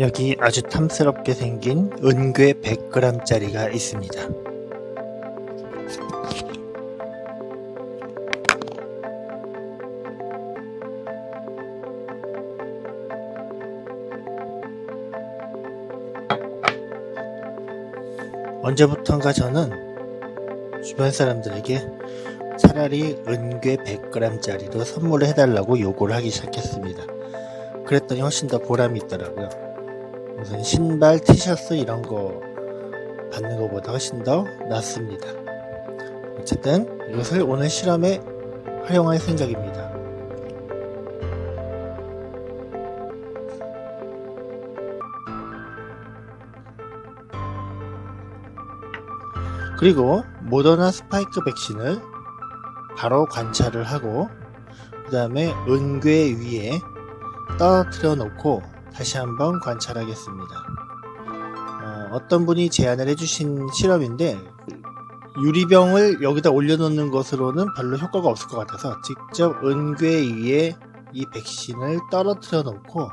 여기 아주 탐스럽게 생긴 은괴 100g짜리가 있습니다. 언제부턴가 저는 주변 사람들에게 차라리 은괴 100g짜리로 선물을 해달라고 요구를 하기 시작했습니다. 그랬더니 훨씬 더 보람이 있더라고요. 무슨 신발, 티셔츠 이런 거 받는 것보다 훨씬 더 낫습니다. 어쨌든 이것을 오늘 실험에 활용할 생각입니다. 그리고 모더나 스파이크 백신을 바로 관찰을 하고 그 다음에 은괴 위에 떨어뜨려 놓고 다시 한번 관찰하겠습니다. 어, 떤 분이 제안을 해주신 실험인데 유리병을 여기다 올려놓는 것으로는 별로 효과가 없을 것 같아서 직접 은괴 위에 이 백신을 떨어뜨려 놓고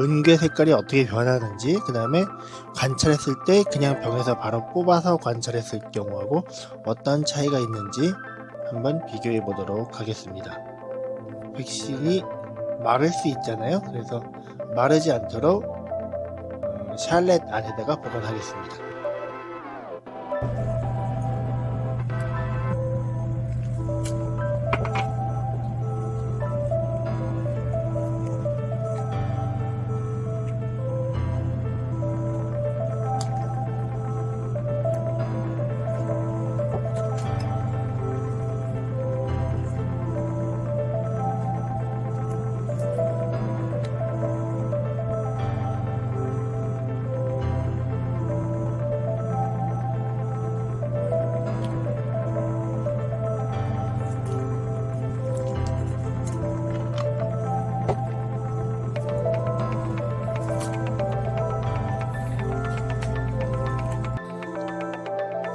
은괴 색깔이 어떻게 변하는지 그 다음에 관찰했을 때 그냥 병에서 바로 뽑아서 관찰했을 경우하고 어떤 차이가 있는지 한번 비교해 보도록 하겠습니다. 백신이 마를 수 있잖아요. 그래서 마르지 않도록 음, 샬렛 안에다가 보관하겠습니다.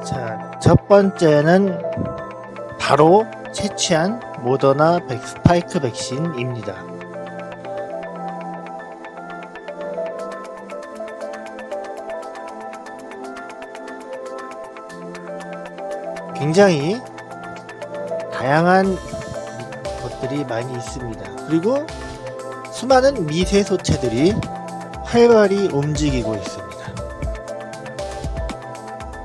자, 첫 번째는 바로 채취한 모더나 백스파이크 백신입니다. 굉장히 다양한 것들이 많이 있습니다. 그리고 수많은 미세 소체들이 활발히 움직이고 있습니다.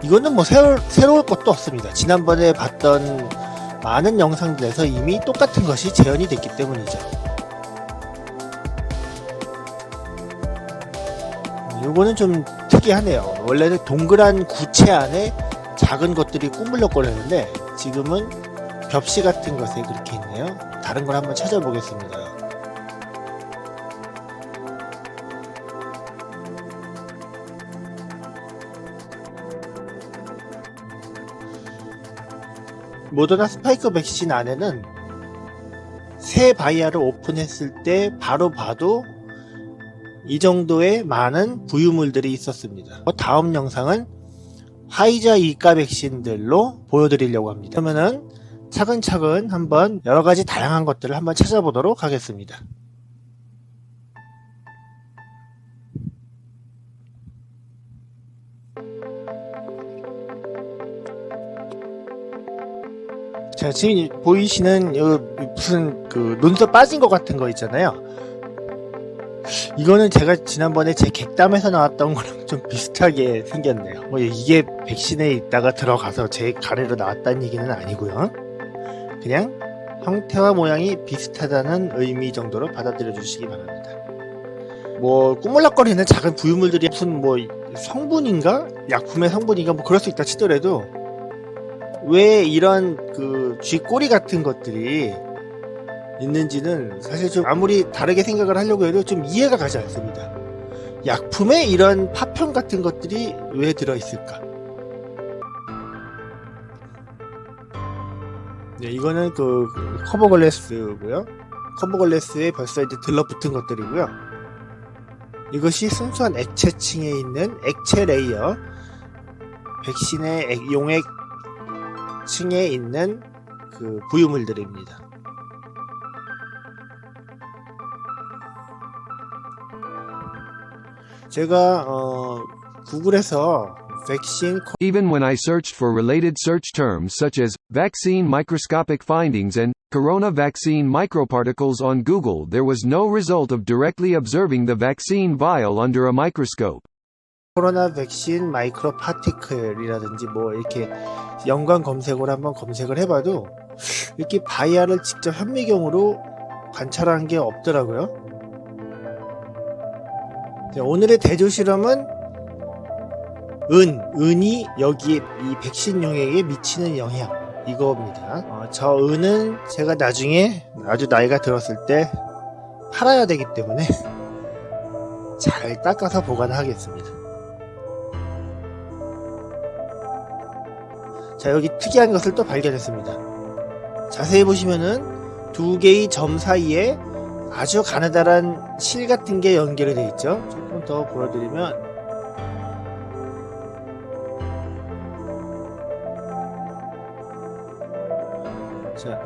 이거는 뭐 새로, 새로울 것도 없습니다. 지난번에 봤던 많은 영상들에서 이미 똑같은 것이 재현이 됐기 때문이죠. 이거는 좀 특이하네요. 원래는 동그란 구체 안에 작은 것들이 꾸물럭거리는데 지금은 벽시 같은 것에 그렇게 있네요. 다른 걸 한번 찾아보겠습니다. 모더나 스파이크 백신 안에는 새 바이아를 오픈했을 때 바로 봐도 이 정도의 많은 부유물들이 있었습니다. 다음 영상은 화이자 이가 백신들로 보여드리려고 합니다. 그러면은 차근차근 한번 여러 가지 다양한 것들을 한번 찾아보도록 하겠습니다. 자, 지금 보이시는 무슨 그 눈썹 빠진 것 같은 거 있잖아요. 이거는 제가 지난번에 제 객담에서 나왔던 거랑 좀 비슷하게 생겼네요. 뭐 이게 백신에 있다가 들어가서 제 가래로 나왔다는 얘기는 아니고요. 그냥 형태와 모양이 비슷하다는 의미 정도로 받아들여 주시기 바랍니다. 뭐 꾸물락거리는 작은 부유물들이 무슨 뭐 성분인가? 약품의 성분인가? 뭐 그럴 수 있다 치더라도 왜 이런 그 쥐꼬리 같은 것들이 있는지는 사실 좀 아무리 다르게 생각을 하려고 해도 좀 이해가 가지 않습니다. 약품에 이런 파편 같은 것들이 왜 들어있을까? 네, 이거는 그 커버 글래스고요. 커버 글래스에 벌써 이제 들러붙은 것들이고요. 이것이 순수한 액체층에 있는 액체 레이어, 백신의 용액 층에 있는 그 부유물들입니다. 제가 어, 구글에서 백신 Even when I searched for related search terms such as vaccine microscopic findings and corona vaccine microparticles on Google, there was no result of directly observing the vaccine vial under a microscope. 코로나 백신 마이크로 파티클이라든지 뭐 이렇게 연관 검색어를 한번 검색을 해봐도 이렇게 바이알을 직접 현미경으로 관찰한 게 없더라고요. 네, 오늘의 대조 실험은 은, 은이 여기에 이 백신 용액에 미치는 영향 이거입니다. 어, 저 은은 제가 나중에 아주 나이가 들었을 때 팔아야 되기 때문에 잘 닦아서 보관하겠습니다. 자, 여기 특이한 것을 또 발견했습니다. 자세히 보시면은 두 개의 점 사이에 아주 가느다란 실 같은 게 연결이 되어 있죠. 조금 더 보여드리면 자,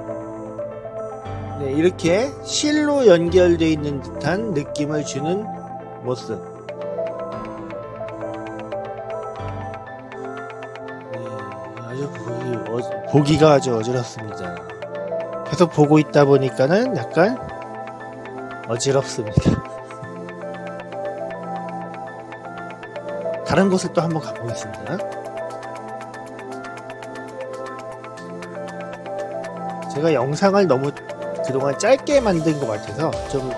네, 이렇게 실로 연결되어 있는 듯한 느낌을 주는 모습. 보기, 어, 보기가 아주 어지럽습니다. 계속 보고 있다 보니까는 약간 어지럽습니다. 다른 곳을 또 한번 가보겠습니다. 제가 영상을 너무 그동안 짧게 만든 것 같아서 좀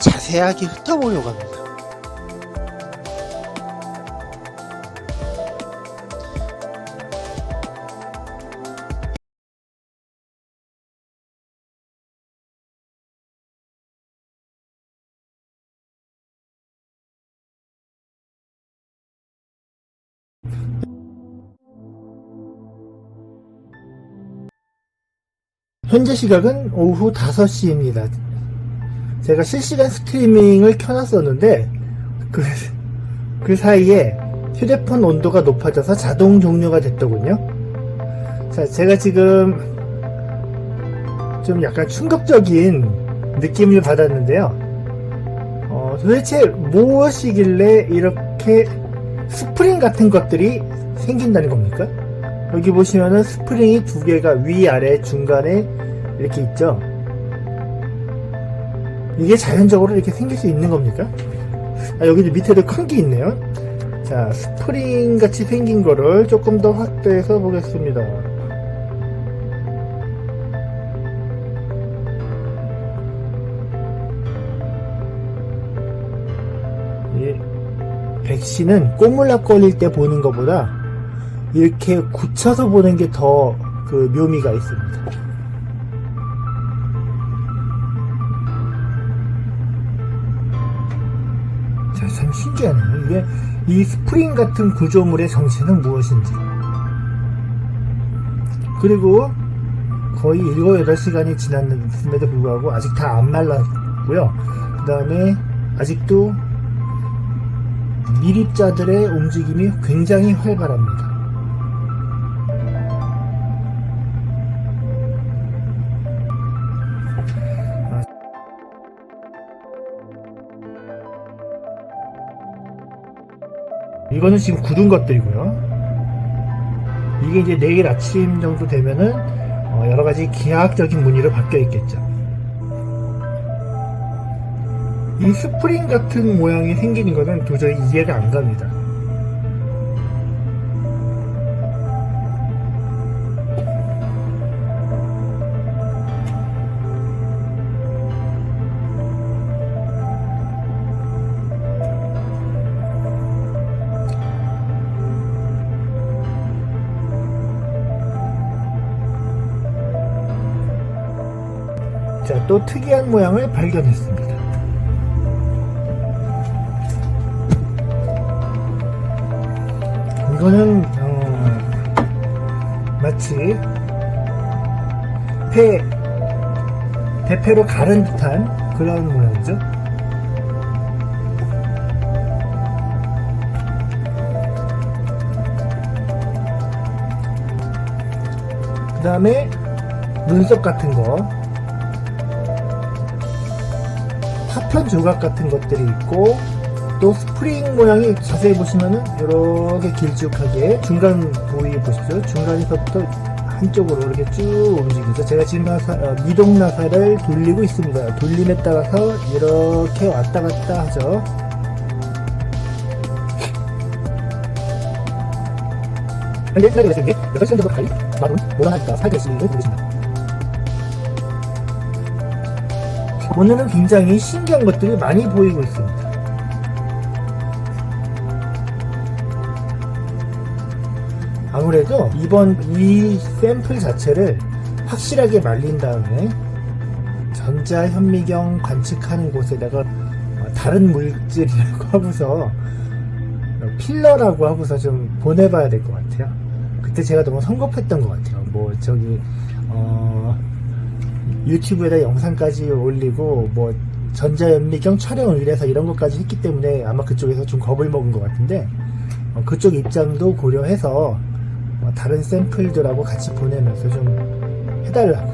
자세하게 훑어보려고 합니다. 현재 시각은 오후 5시입니다. 제가 실시간 스트리밍을 켜놨었는데, 그, 그 사이에 휴대폰 온도가 높아져서 자동 종료가 됐더군요. 자, 제가 지금 좀 약간 충격적인 느낌을 받았는데요. 어, 도대체 무엇이길래 이렇게 스프링 같은 것들이 생긴다는 겁니까? 여기 보시면은 스프링이 두 개가 위 아래 중간에 이렇게 있죠. 이게 자연적으로 이렇게 생길 수 있는 겁니까? 아, 여기 밑에도 큰 게 있네요. 자, 스프링 같이 생긴 거를 조금 더 확대해서 보겠습니다. 백신은 꼬물락거릴 때 보는 것보다 이렇게 굳혀서 보는 게 더 그 묘미가 있습니다. 자, 참 신기하네요. 이게 이 스프링 같은 구조물의 정체는 무엇인지. 그리고 거의 7, 8시간이 지났음에도 불구하고 아직 다 안 말랐고요. 그 다음에 아직도 미립자들의 움직임이 굉장히 활발합니다. 이거는 지금 굳은 것들이고요. 이게 이제 내일 아침 정도 되면은 어, 여러 가지 기하학적인 무늬로 바뀌어 있겠죠. 이 스프링 같은 모양이 생기는 것은 도저히 이해가 안 갑니다. 자, 또 특이한 모양을 발견했습니다. 이거는 어, 마치 폐 대패로 가른 듯한 그런 모양이죠. 그 다음에 눈썹 같은 거 파편 조각 같은 것들이 있고 또 스프링 모양이 자세히 보시면은 이렇게 길쭉하게 중간 부위 보시죠. 중간에서부터 한쪽으로 이렇게 쭉 움직이죠. 제가 지금 나사, 어, 미동 나사를 돌리고 있습니다. 돌림에 따라서 이렇게 왔다 갔다 하죠. 근데 생각이 됐을 게 8시간 정도 가까이 마룬 모던하니까 살게 걸 보겠습니다. 오늘은 굉장히 신기한 것들이 많이 보이고 있습니다. 아무래도 이번 이 샘플 자체를 확실하게 말린 다음에 전자 현미경 관측하는 곳에다가 어, 다른 물질이라고 하고서 필러라고 하고서 좀 보내봐야 될 것 같아요. 그때 제가 너무 성급했던 것 같아요. 뭐 저기 어, 유튜브에다 영상까지 올리고 뭐 전자현미경 촬영을 위해서 이런 것까지 했기 때문에 아마 그쪽에서 좀 겁을 먹은 것 같은데 어, 그쪽 입장도 고려해서 어, 다른 샘플들하고 같이 보내면서 좀 해달라고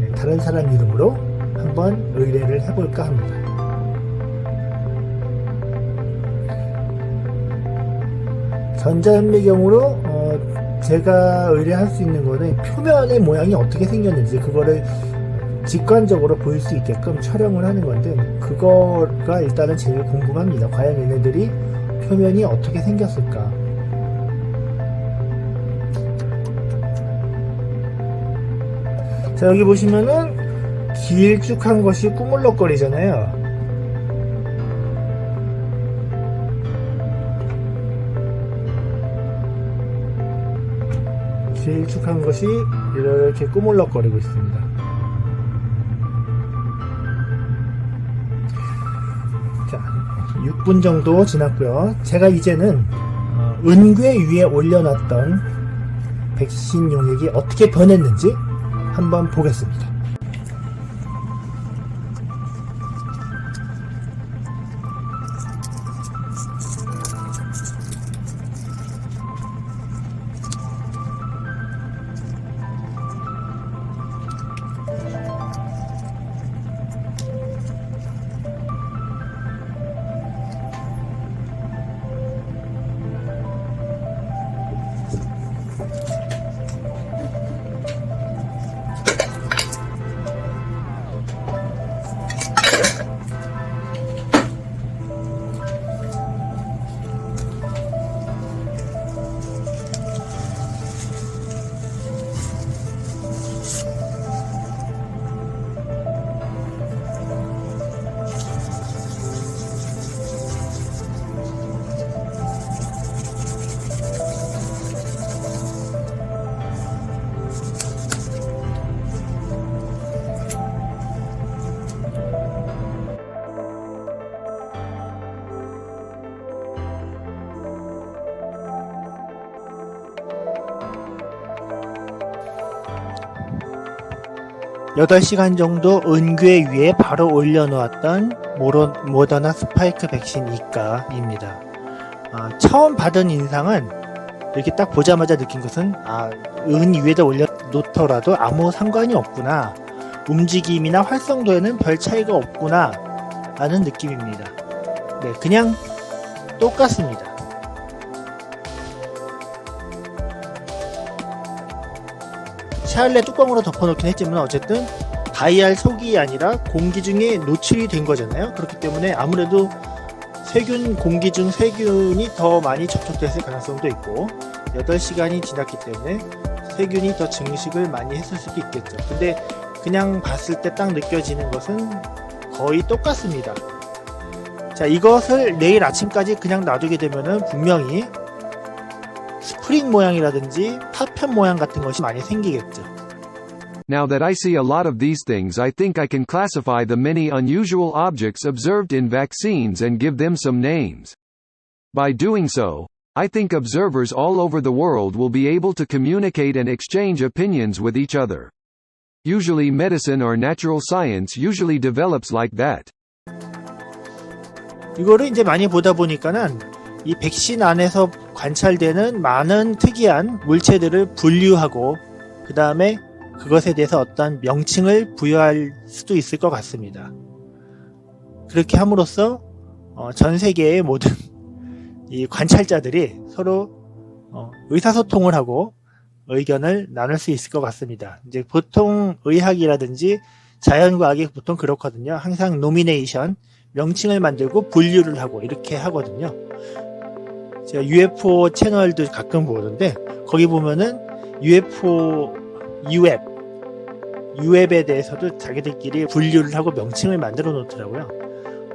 네, 다른 사람 이름으로 한번 의뢰를 해볼까 합니다. 전자현미경으로 어, 제가 의뢰할 수 있는 거는 표면의 모양이 어떻게 생겼는지 그거를 직관적으로 보일 수 있게끔 촬영을 하는 건데 그거가 일단은 제일 궁금합니다. 과연 얘네들이 표면이 어떻게 생겼을까? 자 여기 보시면은 길쭉한 것이 꾸물럭거리잖아요. 길쭉한 것이 이렇게 꾸물럭거리고 있습니다. 자, 6분 정도 지났고요. 제가 이제는 어, 은괴 위에 올려놨던 백신 용액이 어떻게 변했는지 한번 보겠습니다. 여덟 시간 정도 은괴 위에 바로 올려놓았던 모로, 모더나 스파이크 백신 2가입니다. 아, 처음 받은 인상은 이렇게 딱 보자마자 느낀 것은 아, 은 위에다 올려놓더라도 아무 상관이 없구나. 움직임이나 활성도에는 별 차이가 없구나. 라는 느낌입니다. 네, 그냥 똑같습니다. 샤일레 뚜껑으로 덮어놓긴 했지만 어쨌든 다이알 속이 아니라 공기 중에 노출이 된 거잖아요. 그렇기 때문에 아무래도 세균 공기 중 세균이 더 많이 접촉됐을 가능성도 있고 8시간이 지났기 때문에 세균이 더 증식을 많이 했을 수도 있겠죠. 근데 그냥 봤을 때 딱 느껴지는 것은 거의 똑같습니다. 자, 이것을 내일 아침까지 그냥 놔두게 되면은 분명히 스 프링 모양이라든지 파편 모양 같은 것이 많이 생기겠죠. Now that I see a lot of these things I think I can classify the many unusual objects observed in vaccines and give them some names. By doing so, I think observers all over the world will be able to communicate and exchange opinions with each other. Usually medicine or natural science usually develops like that. 이거를 이제 많이 보다 보니까는 이 백신 안에서 관찰되는 많은 특이한 물체들을 분류하고 그 다음에 그것에 대해서 어떤 명칭을 부여할 수도 있을 것 같습니다. 그렇게 함으로써 어, 어, 전 세계의 모든 이 관찰자들이 서로 어, 의사소통을 하고 의견을 나눌 수 있을 것 같습니다. 이제 보통 의학이라든지 자연과학이 보통 그렇거든요. 항상 노미네이션, 명칭을 만들고 분류를 하고 이렇게 하거든요. 제가 UFO 채널도 가끔 보는데 거기 보면은 UFO, UF, UF에 대해서도 자기들끼리 분류를 하고 명칭을 만들어 놓더라고요.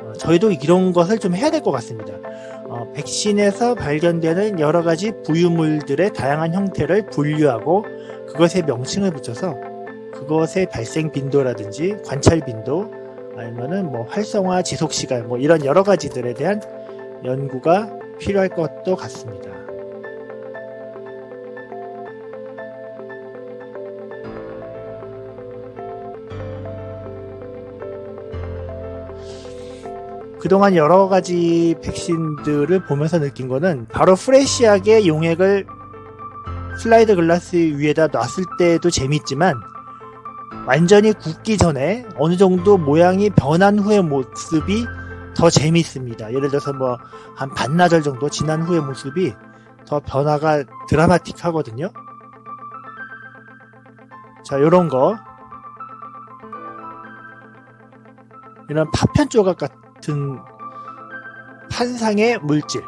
어, 저희도 이런 것을 좀 해야 될 것 같습니다. 어, 백신에서 발견되는 여러 가지 부유물들의 다양한 형태를 분류하고 그것에 명칭을 붙여서 그것의 발생 빈도라든지 관찰 빈도 아니면은 뭐 활성화 지속 시간 뭐 이런 여러 가지들에 대한 연구가 필요할 것도 같습니다. 그동안 여러 가지 백신들을 보면서 느낀 거는 바로 프레시하게 용액을 슬라이드 글라스 위에다 놨을 때도 재밌지만 완전히 굳기 전에 어느 정도 모양이 변한 후의 모습이 더 재밌습니다. 예를 들어서 뭐 한 반나절 정도 지난 후의 모습이 더 변화가 드라마틱하거든요. 자, 요런 거. 이런 파편 조각 같은 판상의 물질.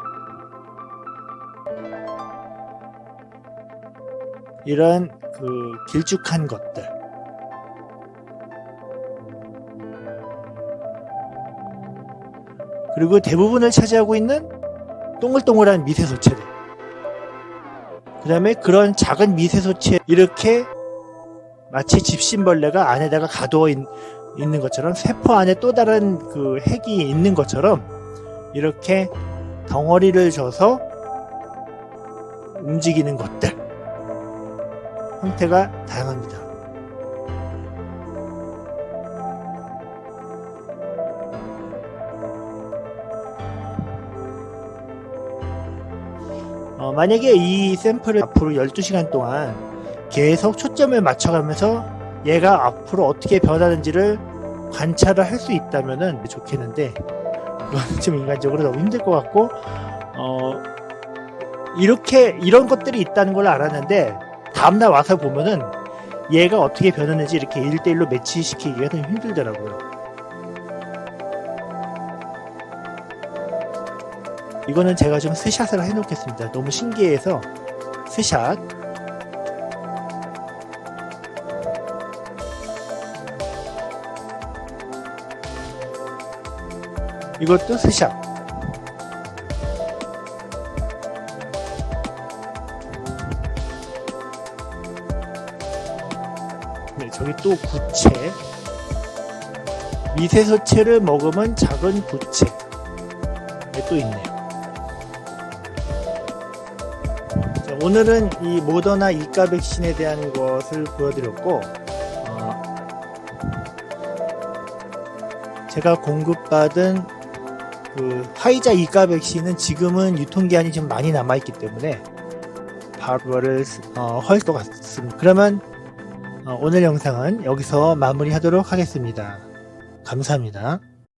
이런 그 길쭉한 것들. 그리고 대부분을 차지하고 있는 동글동글한 미세소체들. 그 다음에 그런 작은 미세소체, 이렇게 마치 집신벌레가 안에다가 가두어 있, 는 것처럼 세포 안에 또 다른 그 핵이 있는 것처럼 이렇게 덩어리를 줘서 움직이는 것들. 형태가 다양합니다. 만약에 이 샘플을 앞으로 12시간 동안 계속 초점을 맞춰가면서 얘가 앞으로 어떻게 변하는지를 관찰을 할 수 있다면 좋겠는데 그건 좀 인간적으로 너무 힘들 것 같고 어, 이렇게 이런 것들이 있다는 걸 알았는데 다음날 와서 보면은 얘가 어떻게 변했는지 이렇게 1대1로 매치시키기가 좀 힘들더라고요. 이거는 제가 좀 스샷을 해놓겠습니다. 너무 신기해서 스샷. 이것도 스샷. 네, 저기 또 구체. 미세소체를 먹으면 작은 구체. 네, 또 있네요. 오늘은 이 모더나 이가 백신에 대한 것을 보여드렸고, 어, 제가 공급받은 그 화이자 이가 백신은 지금은 유통기한이 좀 많이 남아있기 때문에 바로를 어, 헐 것 같습니다. 그러면 어, 오늘 영상은 여기서 마무리하도록 하겠습니다. 감사합니다.